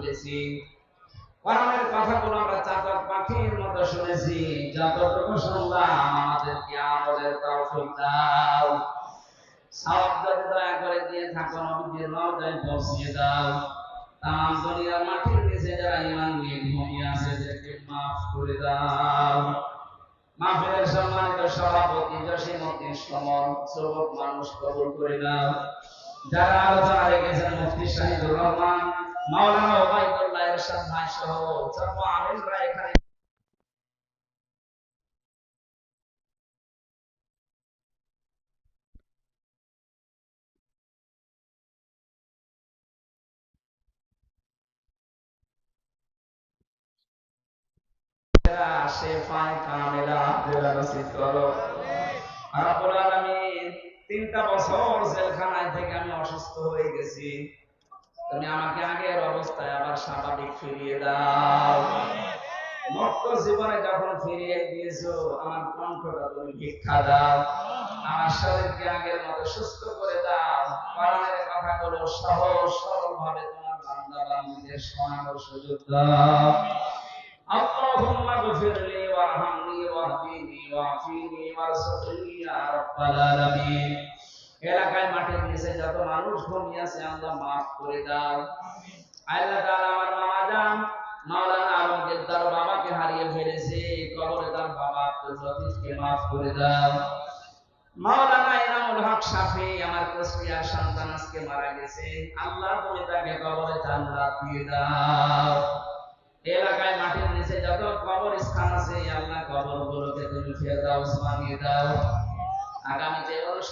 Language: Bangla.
তুলেছি কোরআনের কথাগুলো আমরা পাখির মতো শুনেছি। দাও। দয়া করে দিয়ে থাকো দাও। তাম দুনিয়ার মাটির নিচে যারা ইমান নিয়ে ঘুমিয়ে আছে মাফ করে দাও। সম্মানিত সভাপতি মানুষ কবুল করে দাও। যারা আলোচনা রেখেছেন, মুফতি শাহিদুর রহমান মাওলানা ওবায়দুল্লাহ এরশাদ ভাই সহ যত আলেমরা এখানে তিনটা বছর জেলখানায় থেকে আমি অসুস্থ হয়ে গেছি। তুমি আমাকে আগের অবস্থায় আবার স্বাভাবিক ফিরিয়ে দাও। মুক্ত জীবনে যখন ফিরিয়ে দিয়েছ, আমার কণ্ঠটা তুমি ভিক্ষা দাও। আমার শরীরকে আগের মতো সুস্থ করে দাও। কথাগুলো সহজ সরল ভাবে তোমার বান্দা বান্দীদের শোনানোর সুযোগ দাও। আল্লাহুম্মা গফিরলি ওয়ারহামনি ওয়াহদিনি ওয়াফিনি ওয়ারসুকনি ইয়া রাব্বাল আলামিন। এলাকায় মাঠের নিচে যত মানুষ ঘুমিয়ে আছে আল্লাহ, মাফ করে দাও। আল্লাহ তাআলা আমার মামা যান মাওলানা আলমগীর তার বাবাকে হারিয়ে ফেলেছে, কবরে তার বাবা আব্দুল মাফ করে দাও। মাওলানা ইনামুল হক শাফি আমার কুষ্টিয়ার সন্তান আজকে মারা গেছে, আল্লাহ তুমি তাকে কবরে জান্নাত দিয়ে দাও। এলাকায় মাটির নিচে যত কবর স্থান আছে, আল্লাহ কবর গুলোকে তুমি ফেরদাউস বানিয়ে দাও। আগামী যে অনুষ্ঠান